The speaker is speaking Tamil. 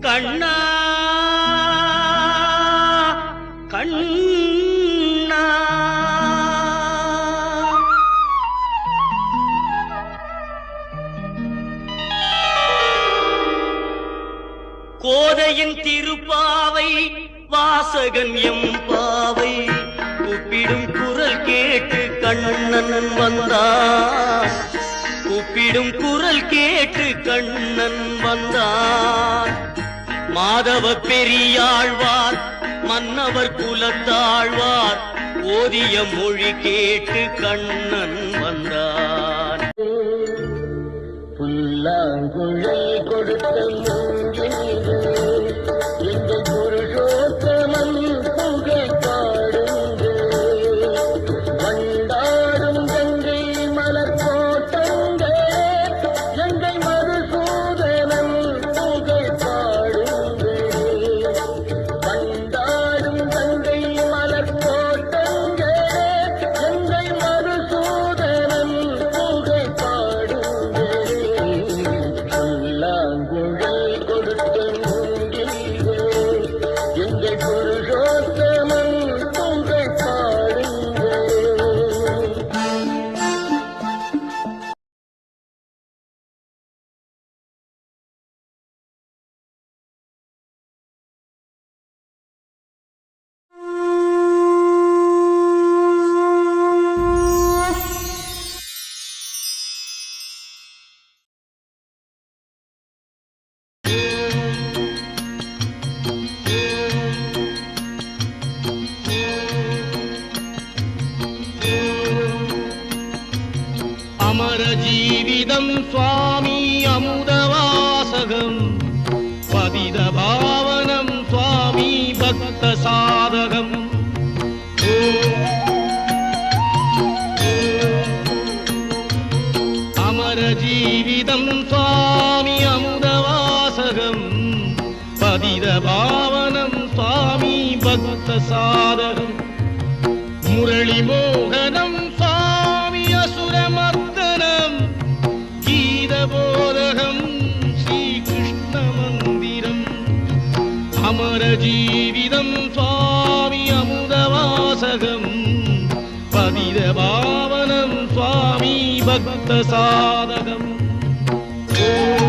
கண்ணா கண்ணா. கோதையின் திருப்பாவை வாசகன் எம் பாவை. கூப்பிடும் குரல் கேட்டு கண்ணன் வந்தான். கூப்பிடும் குரல் கேட்டு கண்ணன் வந்தான். மாதவ பெரியாழ்வார் மன்னவர் குலத்தாழ்வார் ஓதிய மொழி கேட்டு கண்ணன் வந்தார். புல்லாங்குழல் கொடுத்த அமர ஜீவிதம் சுவாமி அமுதவாசகம். பதித பாவனம் சுவாமி பக்த சாதகம் அமர ஜீவிதம் சுவாமி அமுதவாசகம். பதித பாவனம் சுவாமி பக்த சாதகம் முரளி மோகன் அமர ஜீவிதம் சுவாமி அமுதவாசகம் பதித பாவனம் சுவாமி பக்த சாதகம். ஓ